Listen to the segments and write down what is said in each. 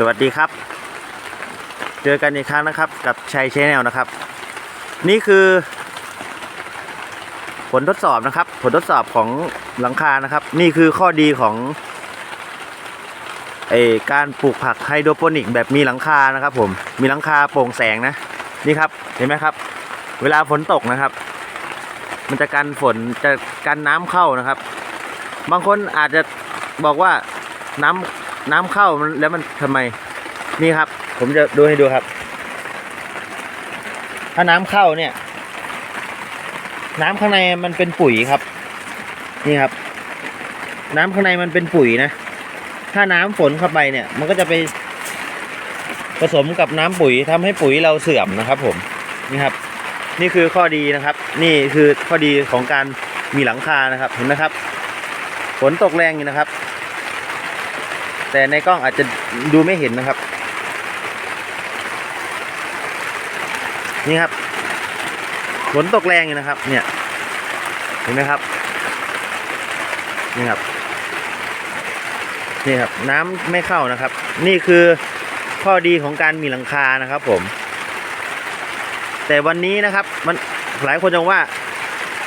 สวัสดีครับ เจอกันอีกครั้งนะครับ กับชัยชแนลนะครับ นี่คือ ผลทดสอบนะครับ ผลทดสอบของหลังคานะครับ นี่คือข้อดีของไอการปลูกผักไฮโดรโปนิกแบบมีหลังคานะครับ ผมมีหลังคาโปร่งแสงนะนี่ครับเห็นไหมครับ เวลาฝนตกนะครับ มันจะกันฝนจะกันน้ำเข้านะครับ บางคนอาจจะบอกว่าน้ำ น้ำเข้ามันแล้วมันทำไม นี่ครับ ผมจะดูให้ดูครับ ถ้าน้ำเข้าเนี่ย น้ำข้างในมันเป็นปุ๋ยครับ นี่ครับ น้ำข้างในมันเป็นปุ๋ยนะ ถ้าน้ำฝนเข้าไปเนี่ย มันก็จะไปผสมกับน้ำปุ๋ยทำให้ปุ๋ยเราเสื่อมนะครับ ผมนี่ครับ นี่คือข้อดีนะครับ นี่คือข้อดีของการมีหลังคานะครับ เห็นไหมครับ ฝนตกแรงอยู่นะครับ แต่ในกล้องอาจจะดูไม่เห็นนะครับ นี่ครับฝนตกแรงอยู่นะครับ เนี่ย เห็นไหมครับ นี่ครับ นี่ครับ น้ำไม่เข้านะครับ นี่คือข้อดีของการมีหลังคานะครับ ผม แต่วันนี้นะครับ มันหลายคนจะว่า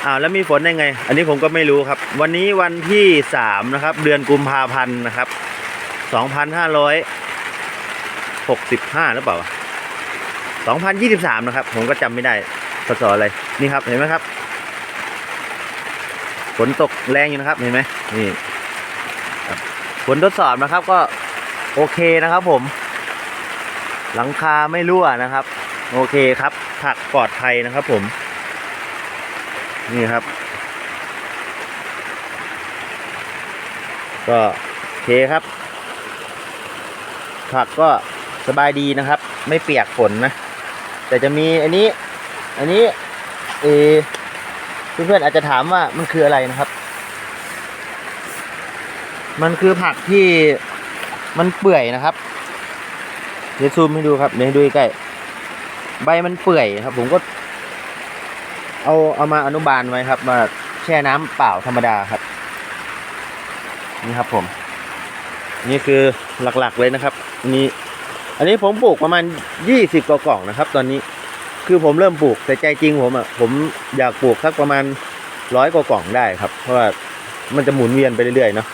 อ้าวแล้วมีฝนได้ไง อันนี้ผมก็ไม่รู้ครับ วันนี้วันที่สามนะครับ เดือนกุมภาพันธ์นะครับ สองพันห้าร้อยหกสิบห้าหรือเปล่าสองพันยี่สิบสามนะครับ ผมก็จำไม่ได้พศอะไร นี่ครับ เห็นไหมครับ ฝนตกแรงอยู่นะครับ เห็นไหมนี่ผลทดสอบนะครับก็โอเคนะครับผม หลังคาไม่รั่วนะครับ โอเคครับผักปลอดภัยนะครับผม นี่ครับ ก็โอเคครับ ผักก็สบายดีนะครับ ไม่เปียกฝนนะ แต่จะมีอันนี้ อันนี้เอเพื่อนๆอาจจะถามว่ามันคืออะไรนะครับ มันคือผักที่มันเปื่อยนะครับ เดี๋ยวซูมให้ดูครับเดี๋ยวให้ดูใกล้ใบมันเปื่อยครับ ผมก็ เอาเอามาอนุบาลไว้ครับ มาแช่น้ำเปล่าธรรมดาครับ นี่ครับผม นี่คือหลักๆเลยนะครับนนี้อันนี้ผมปลูกประมาณยี่สิบกว่ากล่องนะครับ ตอนนี้คือผมเริ่มปลูกแต่ใจจริงผมอะผมอยากปลูกสักประมาณร้อยกว่ากล่องได้ครับ เพราะว่ามันจะหมุนเวียนไปเรื่อยๆเนาะ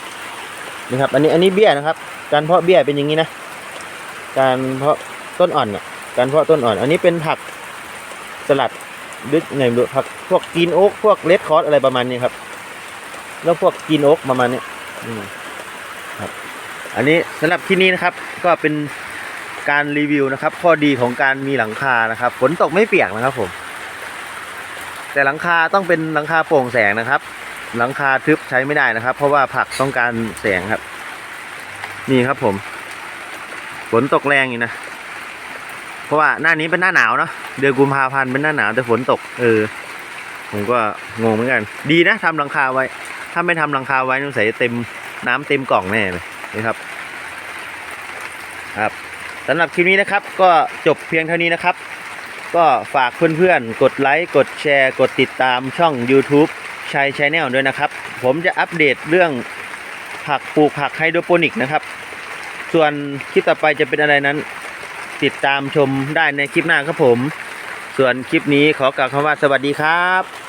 นี่ครับ อันนี้อันนี้เบี้ยนะครับ การเพาะเบี้ยเป็นอย่างนี้นะ การเพาะต้นอ่อนอะการเพาะต้นอ่อน อันนี้เป็นผักสลัดดึกไงไม่รู้ผักพวกกินโอ๊กพวกเลดคอร์สอะไรประมาณนี้ครับ แล้วพวกกินโอ๊กประมาณนี้อืม อันนี้สำหรับที่นี้นะครับก็เป็นการรีวิวนะครับ ข้อดีของการมีหลังคานะครับฝนตกไม่เปียกนะครับผม แต่หลังคาต้องเป็นหลังคาโปร่งแสงนะครับ หลังคาทึบใช้ไม่ได้นะครับ เพราะว่าผักต้องการแสงครับ นี่ครับผม ฝนตกแรงอยู่นะเพราะว่าหน้านี้เป็นหน้าหนาวเนาะเดือนกุมภาพันธ์เป็นหน้าหนาวแต่ฝนตก เออ ผมก็งงเหมือนกัน ดีนะทำหลังคาไว้ ถ้าไม่ทำหลังคาไว้นุ่ใส่เต็มน้ำเต็มกล่องแน่เลย นะครับครับสำหรับคลิปนี้นะครับ ก็จบเพียงเท่านี้นะครับ ก็ฝากเพื่อนๆ กดไลค์กดแชร์ กดติดตามช่อง YouTube ชัยชแนลด้วยนะครับ ผมจะอัปเดตเรื่องผักปลูกผักไฮโดรโปนิกนะครับ ส่วนคลิปต่อไปจะเป็นอะไรนั้น ติดตามชมได้ในคลิปหน้าครับผม ส่วนคลิปนี้ขอกล่าวคำว่าสวัสดีครับ